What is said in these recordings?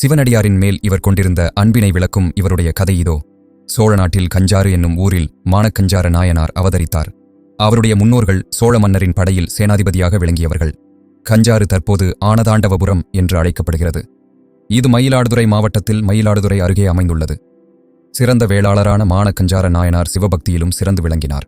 சிவனடியாரின் மேல் இவர் கொண்டிருந்த அன்பினை விளக்கும் இவருடைய கதை இதோ. சோழ நாட்டில் கஞ்சாறு என்னும் ஊரில் மானக்கஞ்சார நாயனார் அவதரித்தார். அவருடைய முன்னோர்கள் சோழ மன்னரின் படையில் சேனாதிபதியாக விளங்கியவர்கள். கஞ்சாறு தற்போது ஆனதாண்டவபுரம் என்று அழைக்கப்படுகிறது. இது மயிலாடுதுறை மாவட்டத்தில் மயிலாடுதுறை அருகே அமைந்துள்ளது. சிறந்த வேளாளரான மானக்கஞ்சார நாயனார் சிவபக்தியிலும் சிறந்து விளங்கினார்.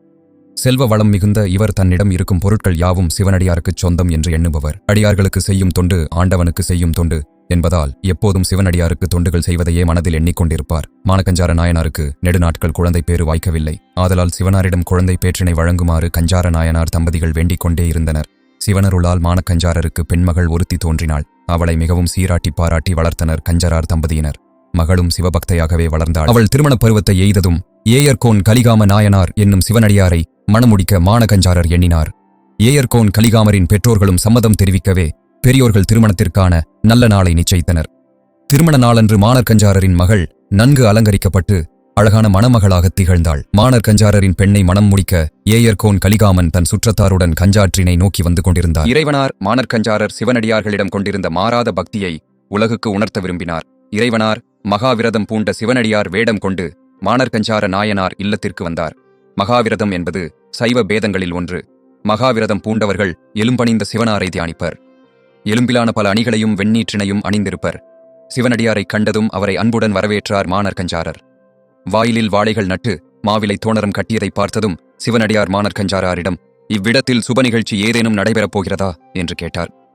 செல்வ வளம் மிகுந்த இவர் தன்னிடம் இருக்கும் பொருட்கள் யாவும் சிவனடியாருக்குச் சொந்தம் என்று எண்ணுபவர். அடியார்களுக்கு செய்யும் தொண்டு ஆண்டவனுக்கு செய்யும் தொண்டு. என்பதால் எப்போதும் சிவனடியாருக்கு தொண்டுகள் செய்வதையே மனதில் எண்ணிக்கொண்டிருப்பார். மானகஞ்சார நாயனாருக்கு நெடுநாட்கள் குழந்தை பேறு வாய்க்கவில்லை. ஆதலால் சிவனாரிடம் குழந்தை பேற்றினை வழங்குமாறு கஞ்சார நாயனார் தம்பதிகள் வேண்டிக் கொண்டே இருந்தனர். சிவனருளால் மானக்கஞ்சாரருக்கு பெண்மகள் ஒருத்தி தோன்றினாள். அவளை மிகவும் சீராட்டி பாராட்டி வளர்த்தனர் கஞ்சரார் தம்பதியினர். மகளும் சிவபக்தையாகவே வளர்ந்தாள். அவள் திருமணப் பருவத்தை எய்ததும் ஏயர்கோன் கலிகாம நாயனார் என்னும் சிவனடியாரை மணமுடிக்க மானகஞ்சாரர் எண்ணினார். ஏயர்கோன் கலிகாமரின் பெற்றோர்களும் சம்மதம் தெரிவிக்கவே பெரியோர்கள் திருமணத்திற்கான நல்ல நாளை நிச்சயித்தனர். திருமண நாளன்று மானர்கஞ்சாரரின் மகள் நன்கு அலங்கரிக்கப்பட்டு அழகான மணமகளாக திகழ்ந்தாள். மானர்கஞ்சாரரின் பெண்ணை மணம் முடிக்க ஏயர்கோன் கலிகாமன் தன் சுற்றத்தாருடன் கஞ்சாற்றினை நோக்கி வந்து கொண்டிருந்தார். இறைவனார் மாணர் கஞ்சாரர் சிவனடியார்களிடம் கொண்டிருந்த மாறாத பக்தியை உலகுக்கு உணர்த்த விரும்பினார். இறைவனார் மகாவிரதம் பூண்ட சிவனடியார் வேடம் கொண்டு மானர்கஞ்சார நாயனார் இல்லத்திற்கு வந்தார். மகாவிரதம் என்பது சைவ பேதங்களில் ஒன்று. மகாவிரதம் பூண்டவர்கள் எலும்பணிந்த சிவனாரை தியானிப்பர். எலும்பிலான பல அணிகளையும் வெண்ணீற்றினையும் அணிந்திருப்பர். சிவனடியாரைக் கண்டதும் அவரை அன்புடன் வரவேற்றார் மானர்கஞ்சாரர் வாயிலில் வாழைகள் நட்டு மாவிலை தோணரம் கட்டியதை பார்த்ததும் சிவனடியார் மானர்கஞ்சாராரிடம் இவ்விடத்தில் சுப நிகழ்ச்சி ஏதேனும் நடைபெறப் போகிறதா? என்று கேட்டார்.